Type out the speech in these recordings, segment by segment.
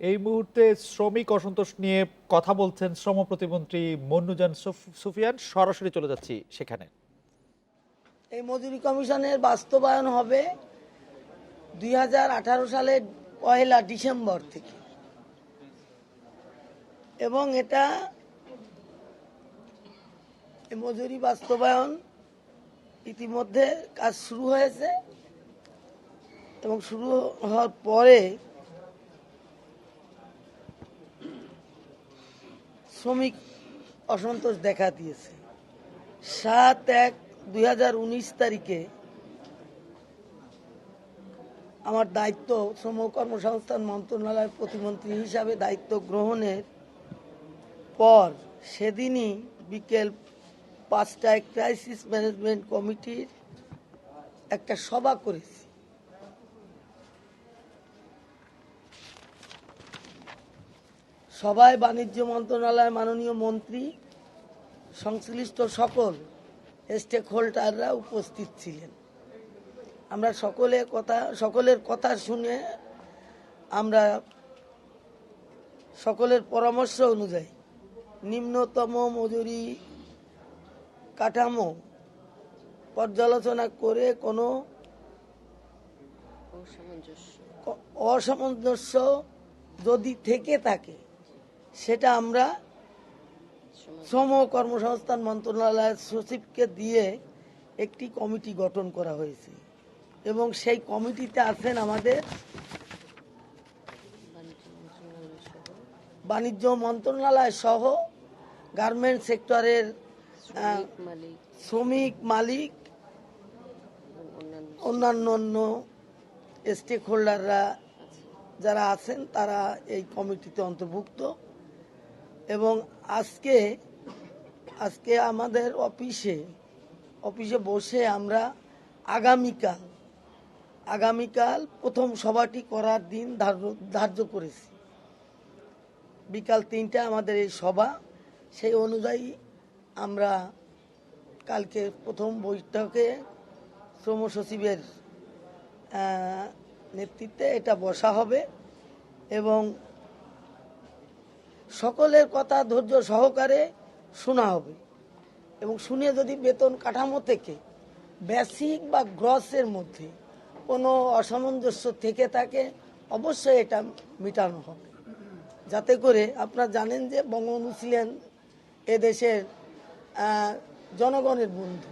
এই মুহূর্তে শ্রমিক অসন্তোষ নিয়ে কথা বলছেন শ্রম প্রতিমন্ত্রী মন্নুজান সুফ- সুফিয়ান। সরাসরি চলে যাচ্ছি সেখানে। এই মজুরি কমিশনের বাস্তবায়ন হবে দুই সালের পয়লা ডিসেম্বর থেকে। এবং এটা মজুরি বাস্তবায়ন ইতিমধ্যে কাজ শুরু হয়েছে এবং শুরু হওয়ার পরে শ্রমিক অসন্তোষ দেখা দিয়েছে। সাত এক দুই তারিখে আমার দায়িত্ব শ্রম কর্মসংস্থান মন্ত্রণালয়ের প্রতিমন্ত্রী হিসাবে দায়িত্ব গ্রহণের পর সেদিনই বিকেল পাঁচটায় ক্রাইসিস ম্যানেজমেন্ট কমিটির একটা সভা করেছি। সভায় বাণিজ্য মন্ত্রণালয়ের মাননীয় মন্ত্রী সংশ্লিষ্ট সকল স্টেক হোল্ডাররা উপস্থিত ছিলেন। আমরা সকলে কথা সকলের কথা শুনে আমরা সকলের পরামর্শ অনুযায়ী নিম্নতম মজুরি কাঠামো পর্যালোচনা করে কোনো অসামঞ্জস্য যদি থেকে থাকে সেটা আমরা শ্রম ও কর্মসংস্থান মন্ত্রণালয়ের সচিবকে দিয়ে একটি কমিটি গঠন করা হয়েছে। এবং সেই কমিটিতে আছেন আমাদের বাণিজ্য মন্ত্রণালয় সহ গার্মেন্ট সেক্টরের শ্রমিক মালিক। অন্যান্য অন্য স্টেক হোল্ডাররা যারা আছেন তারা এই কমিটিতে অন্তর্ভুক্ত। এবং আজকে আজকে আমাদের অফিসে অফিসে বসে আমরা আগামীকাল আগামীকাল প্রথম সভাটি করার দিন ধার্য ধার্য করেছি। বিকাল তিনটা আমাদের এই সভা, সেই অনুযায়ী আমরা কালকে প্রথম বৈঠকে শ্রম সচিবের নেতৃত্বে এটা বসা হবে এবং সকলের কথা ধৈর্য সহকারে শোনা হবে। এবং শুনে যদি বেতন কাঠামো থেকে বেসিক বা গ্রসের মধ্যে কোনো অসামঞ্জস্য থেকে থাকে, অবশ্যই এটা মেটানো হবে। যাতে করে আপনারা জানেন যে বঙ্গবন্ধু ছিলেন এদেশের জনগণের বন্ধু।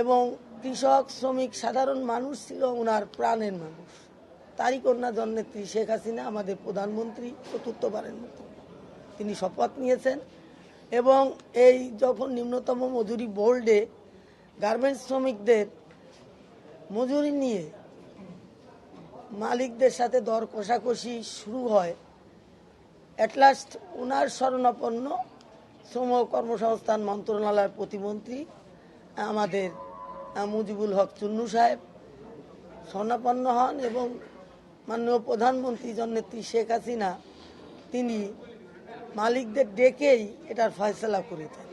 এবং কৃষক, শ্রমিক, সাধারণ মানুষ ছিল ওনার প্রাণের মানুষ। তারই কন্যা জননেত্রী শেখ হাসিনা আমাদের প্রধানমন্ত্রী, চতুর্থবারের মতো। তিনি শপথ নিয়েছেন এবং এই যখন নিম্নতম মজুরি বোর্ডে গার্মেন্টস শ্রমিকদের মজুরি নিয়ে মালিকদের সাথে দর কষাকষি শুরু হয় অ্যাটলাস্ট ওনার শরণাপন্ন শ্রম কর্মসংস্থান মন্ত্রণালয়ের প্রতিমন্ত্রী আমাদের মুজিবুল হক চুন্নু সাহেব স্বর্ণাপন্ন হন এবং মাননীয় প্রধানমন্ত্রী জননেত্রী শেখ হাসিনা, তিনি মালিকদের ডেকেই এটার ফয়সলা করে দেন